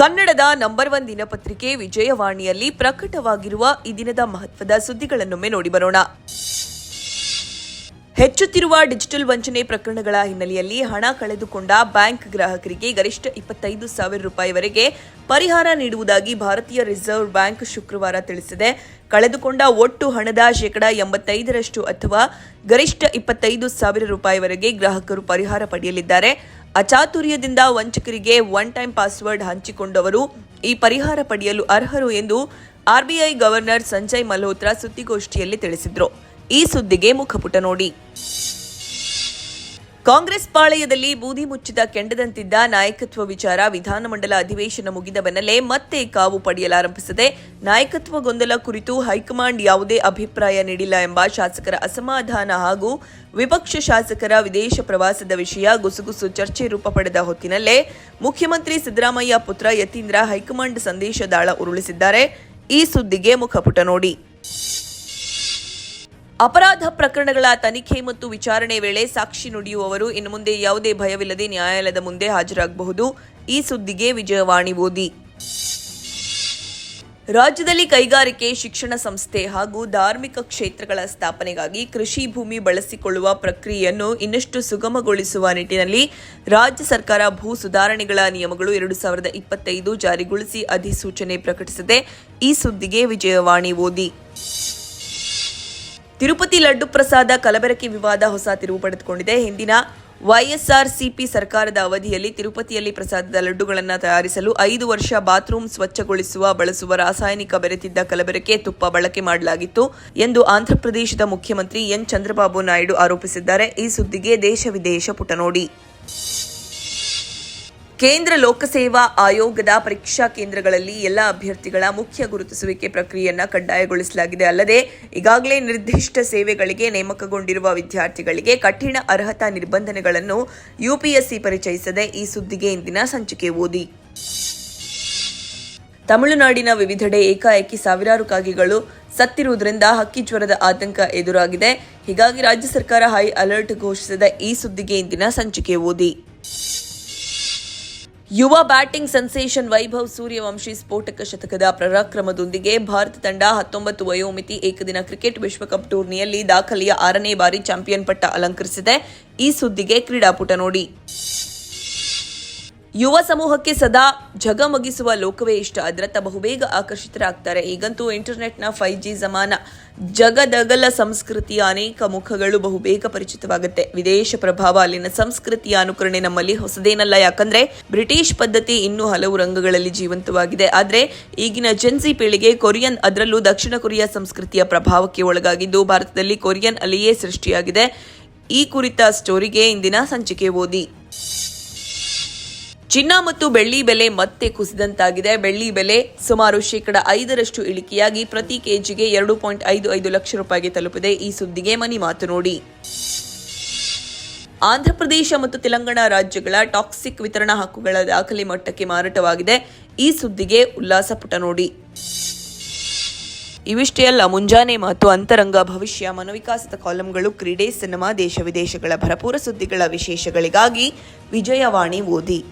ಕನ್ನಡದ number one ದಿನಪತ್ರಿಕೆ ವಿಜಯವಾಣಿಯಲ್ಲಿ ಪ್ರಕಟವಾಗಿರುವ ಈ ದಿನದ ಮಹತ್ವದ ಸುದ್ದಿಗಳನ್ನೊಮ್ಮೆ ನೋಡಿ ಬರೋಣ. ಹೆಚ್ಚುತ್ತಿರುವ ಡಿಜಿಟಲ್ ವಂಚನೆ ಪ್ರಕರಣಗಳ ಹಿನ್ನೆಲೆಯಲ್ಲಿ ಹಣ ಕಳೆದುಕೊಂಡ ಬ್ಯಾಂಕ್ ಗ್ರಾಹಕರಿಗೆ ಗರಿಷ್ಠ ಇಪ್ಪತ್ತೈದು ಸಾವಿರ ರೂಪಾಯಿವರೆಗೆ ಪರಿಹಾರ ನೀಡುವುದಾಗಿ ಭಾರತೀಯ ರಿಸರ್ವ್ ಬ್ಯಾಂಕ್ ಶುಕ್ರವಾರ ತಿಳಿಸಿದೆ. ಕಳೆದುಕೊಂಡ ಒಟ್ಟು ಹಣದ ಶೇಕಡಾ ಎಂಬತ್ತೈದರಷ್ಟು ಅಥವಾ ಗರಿಷ್ಠ ಇಪ್ಪತ್ತೈದು ಸಾವಿರ ರೂಪಾಯಿವರೆಗೆ ಗ್ರಾಹಕರು ಪರಿಹಾರ ಪಡೆಯಲಿದ್ದಾರೆ. ಅಚಾತುರ್ಯದಿಂದ ವಂಚಕರಿಗೆ ಒನ್ ಟೈಮ್ ಪಾಸ್ವರ್ಡ್ ಹಂಚಿಕೊಂಡವರು ಈ ಪರಿಹಾರ ಪಡೆಯಲು ಅರ್ಹರು ಎಂದು ಆರ್ಬಿಐ ಗವರ್ನರ್ ಸಂಜಯ್ ಮಲ್ಹೋತ್ರಾ ಸುದ್ದಿಗೋಷ್ಠಿಯಲ್ಲಿ ತಿಳಿಸಿದರು. ಈ ಸುದ್ದಿಗೆ ಮುಖಪುಟ ನೋಡಿ. ಕಾಂಗ್ರೆಸ್ ಪಾಳೆಯದಲ್ಲಿ ಬೂದಿ ಮುಚ್ಚಿದ ಕೆಂಡದಂತಿದ್ದ ನಾಯಕತ್ವ ವಿಚಾರ ವಿಧಾನಮಂಡಲ ಅಧಿವೇಶನ ಮುಗಿದ ಬೆನ್ನಲ್ಲೇ ಮತ್ತೆ ಕಾವು ಪಡೆಯಲಾರಂಭಿಸಿದೆ. ನಾಯಕತ್ವ ಗೊಂದಲ ಕುರಿತು ಹೈಕಮಾಂಡ್ ಯಾವುದೇ ಅಭಿಪ್ರಾಯ ನೀಡಿಲ್ಲ ಎಂಬ ಶಾಸಕರ ಅಸಮಾಧಾನ ಹಾಗೂ ವಿಪಕ್ಷ ಶಾಸಕರ ವಿದೇಶ ಪ್ರವಾಸದ ವಿಷಯ ಗುಸುಗುಸು ಚರ್ಚೆ ರೂಪ ಪಡೆದ ಹೊತ್ತಿನಲ್ಲೇ ಮುಖ್ಯಮಂತ್ರಿ ಸಿದ್ದರಾಮಯ್ಯ ಪುತ್ರ ಯತೀಂದ್ರ ಹೈಕಮಾಂಡ್ ಸಂದೇಶ ದಾಳ ಉರುಳಿಸಿದ್ದಾರೆ. ಈ ಸುದ್ದಿಗೆ ಮುಖಪುಟ ನೋಡಿ. ಅಪರಾಧ ಪ್ರಕರಣಗಳ ತನಿಖೆ ಮತ್ತು ವಿಚಾರಣೆ ವೇಳೆ ಸಾಕ್ಷಿ ನುಡಿಯುವವರು ಇನ್ನು ಮುಂದೆ ಯಾವುದೇ ಭಯವಿಲ್ಲದೆ ನ್ಯಾಯಾಲಯದ ಮುಂದೆ ಹಾಜರಾಗಬಹುದು. ಈ ಸುದ್ದಿಗೆ ವಿಜಯವಾಣಿ ಓದಿ. ರಾಜ್ಯದಲ್ಲಿ ಕೈಗಾರಿಕೆ, ಶಿಕ್ಷಣ ಸಂಸ್ಥೆ ಹಾಗೂ ಧಾರ್ಮಿಕ ಕ್ಷೇತ್ರಗಳ ಸ್ಥಾಪನೆಗಾಗಿ ಕೃಷಿ ಭೂಮಿ ಬಳಸಿಕೊಳ್ಳುವ ಪ್ರಕ್ರಿಯೆಯನ್ನು ಇನ್ನಷ್ಟು ಸುಗಮಗೊಳಿಸುವ ನಿಟ್ಟಿನಲ್ಲಿ ರಾಜ್ಯ ಸರ್ಕಾರ ಭೂ ಸುಧಾರಣೆಗಳ ನಿಯಮಗಳು ಎರಡು ಸಾವಿರದ ಇಪ್ಪತ್ತೈದು ಜಾರಿಗೊಳಿಸಿ ಅಧಿಸೂಚನೆ ಪ್ರಕಟಿಸಿದೆ. ಈ ಸುದ್ದಿಗೆ ವಿಜಯವಾಣಿ ಓದಿ. ತಿರುಪತಿ ಲಡ್ಡು ಪ್ರಸಾದ ಕಲಬೆರಕೆ ವಿವಾದ ಹೊಸ ತಿರುವು ಪಡೆದುಕೊಂಡಿದೆ. ಹಿಂದಿನ ವೈಎಸ್ಆರ್ಸಿಪಿ ಸರ್ಕಾರದ ಅವಧಿಯಲ್ಲಿ ತಿರುಪತಿಯಲ್ಲಿ ಪ್ರಸಾದದ ಲಡ್ಡುಗಳನ್ನು ತಯಾರಿಸಲು ಐದು ವರ್ಷ ಬಾತ್ರೂಮ್ ಸ್ವಚ್ಛಗೊಳಿಸುವ, ಬಳಸುವ ರಾಸಾಯನಿಕ ಬೆರೆತಿದ್ದ ಕಲಬೆರಕೆ ತುಪ್ಪ ಬಳಕೆ ಮಾಡಲಾಗಿತ್ತು ಎಂದು ಆಂಧ್ರಪ್ರದೇಶದ ಮುಖ್ಯಮಂತ್ರಿ ಎನ್. ಚಂದ್ರಬಾಬು ನಾಯ್ಡು ಆರೋಪಿಸಿದ್ದಾರೆ. ಈ ಸುದ್ದಿಗೆ ದೇಶ ವಿದೇಶ ಪುಟ ನೋಡಿ ಕೇಂದ್ರ ಲೋಕಸೇವಾ ಆಯೋಗದ ಪರೀಕ್ಷಾ ಕೇಂದ್ರಗಳಲ್ಲಿ ಎಲ್ಲ ಅಭ್ಯರ್ಥಿಗಳ ಮುಖ್ಯ ಗುರುತಿಸುವಿಕೆ ಪ್ರಕ್ರಿಯೆಯನ್ನು ಕಡ್ಡಾಯಗೊಳಿಸಲಾಗಿದೆ. ಅಲ್ಲದೆ, ಈಗಾಗಲೇ ನಿರ್ದಿಷ್ಟ ಸೇವೆಗಳಿಗೆ ನೇಮಕಗೊಂಡಿರುವ ವಿದ್ಯಾರ್ಥಿಗಳಿಗೆ ಕಠಿಣ ಅರ್ಹತಾ ನಿರ್ಬಂಧನೆಗಳನ್ನು ಯುಪಿಎಸ್ಸಿ ಪರಿಚಯಿಸದೆ ಈ ಸುದ್ದಿಗೆ ಇಂದಿನ ಸಂಚಿಕೆ ಓದಿ. ತಮಿಳುನಾಡಿನ ವಿವಿಧೆಡೆ ಏಕಾಏಕಿ ಸಾವಿರಾರು ಕಾಗಿಗಳು ಸತ್ತಿರುವುದರಿಂದ ಹಕ್ಕಿ ಜ್ವರದ ಆತಂಕ ಎದುರಾಗಿದೆ. ಹೀಗಾಗಿ ರಾಜ್ಯ ಸರ್ಕಾರ ಹೈ ಅಲರ್ಟ್ ಘೋಷಿಸಿದ ಈ ಸುದ್ದಿಗೆ ಇಂದಿನ ಸಂಚಿಕೆ ಓದಿ. ಯುವ ಬ್ಯಾಟಿಂಗ್ ಸೆನ್ಸೇಷನ್ ವೈಭವ್ ಸೂರ್ಯವಂಶಿ ಸ್ಫೋಟಕ ಶತಕದ ಪರಾಕ್ರಮದೊಂದಿಗೆ ಭಾರತ ತಂಡ ಹತ್ತೊಂಬತ್ತು ವಯೋಮಿತಿ ಏಕದಿನ ಕ್ರಿಕೆಟ್ ವಿಶ್ವಕಪ್ ಟೂರ್ನಿಯಲ್ಲಿ ದಾಖಲೆಯ ಆರನೇ ಬಾರಿ ಚಾಂಪಿಯನ್ ಪಟ್ಟ ಅಲಂಕರಿಸಿದೆ. ಈ ಸುದ್ದಿಗೆ ಕ್ರೀಡಾಪುಟ ನೋಡಿ. ಯುವ ಸಮೂಹಕ್ಕೆ ಸದಾ ಜಗಮಗಿಸುವ ಲೋಕವೇ ಇಷ್ಟ. ಅದರತ್ತ ಬಹುಬೇಗ ಆಕರ್ಷಿತರಾಗ್ತಾರೆ. ಈಗಂತೂ ಇಂಟರ್ನೆಟ್ನ ಫೈವ್ ಜಿ ಜಮಾನ. ಜಗದಗಲ ಸಂಸ್ಕೃತಿಯ ಅನೇಕ ಮುಖಗಳು ಬಹುಬೇಗ ಪರಿಚಿತವಾಗುತ್ತೆ. ವಿದೇಶ ಪ್ರಭಾವ, ಅಲ್ಲಿನ ಸಂಸ್ಕೃತಿಯ ಅನುಕರಣೆ ನಮ್ಮಲ್ಲಿ ಹೊಸದೇನಲ್ಲ. ಯಾಕಂದ್ರೆ ಬ್ರಿಟಿಷ್ ಪದ್ಧತಿ ಇನ್ನೂ ಹಲವು ರಂಗಗಳಲ್ಲಿ ಜೀವಂತವಾಗಿದೆ. ಆದರೆ ಈಗಿನ ಜೆನ್ಸಿ ಪೀಳಿಗೆ ಕೊರಿಯನ್ ಅದರಲ್ಲೂ ದಕ್ಷಿಣ ಕೊರಿಯಾ ಸಂಸ್ಕೃತಿಯ ಪ್ರಭಾವಕ್ಕೆ ಒಳಗಾಗಿದ್ದು, ಭಾರತದಲ್ಲಿ ಕೊರಿಯನ್ ಅಲ್ಲಿಯೇ ಸೃಷ್ಟಿಯಾಗಿದೆ. ಈ ಕುರಿತ ಸ್ಟೋರಿಗೆ ಇಂದಿನ ಸಂಚಿಕೆ ಓದಿ. ಚಿನ್ನ ಮತ್ತು ಬೆಳ್ಳಿ ಬೆಲೆ ಮತ್ತೆ ಕುಸಿದಂತಾಗಿದೆ. ಬೆಳ್ಳಿ ಬೆಲೆ ಸುಮಾರು ಶೇಕಡ ಐದರಷ್ಟು ಇಳಿಕೆಯಾಗಿ ಪ್ರತಿ ಕೆಜಿಗೆ ಎರಡು ಪಾಯಿಂಟ್ ಐದು ಐದು ಲಕ್ಷ ರೂಪಾಯಿಗೆ ತಲುಪಿದೆ. ಈ ಸುದ್ದಿಗೆ ಮನಿ ಮಾತು ನೋಡಿ. ಆಂಧ್ರಪ್ರದೇಶ ಮತ್ತು ತೆಲಂಗಾಣ ರಾಜ್ಯಗಳ ಟಾಕ್ಸಿಕ್ ವಿತರಣಾ ಹಕ್ಕುಗಳ ದಾಖಲೆ ಮಟ್ಟಕ್ಕೆ ಮಾರಾಟವಾಗಿದೆ. ಈ ಸುದ್ದಿಗೆ ಉಲ್ಲಾಸ ಪುಟ ನೋಡಿ. ಇವಿಷ್ಟೇ ಅಲ್ಲ, ಮುಂಜಾನೆ ಮತ್ತು ಅಂತರಂಗ ಭವಿಷ್ಯ, ಮನೋವಿಕಾಸದ ಕಾಲಂಗಳು, ಕ್ರೀಡೆ, ಸಿನಿಮಾ, ದೇಶ ವಿದೇಶಗಳ ಭರಪೂರ ಸುದ್ದಿಗಳ ವಿಶೇಷಗಳಿಗಾಗಿ ವಿಜಯವಾಣಿ ಓದಿ.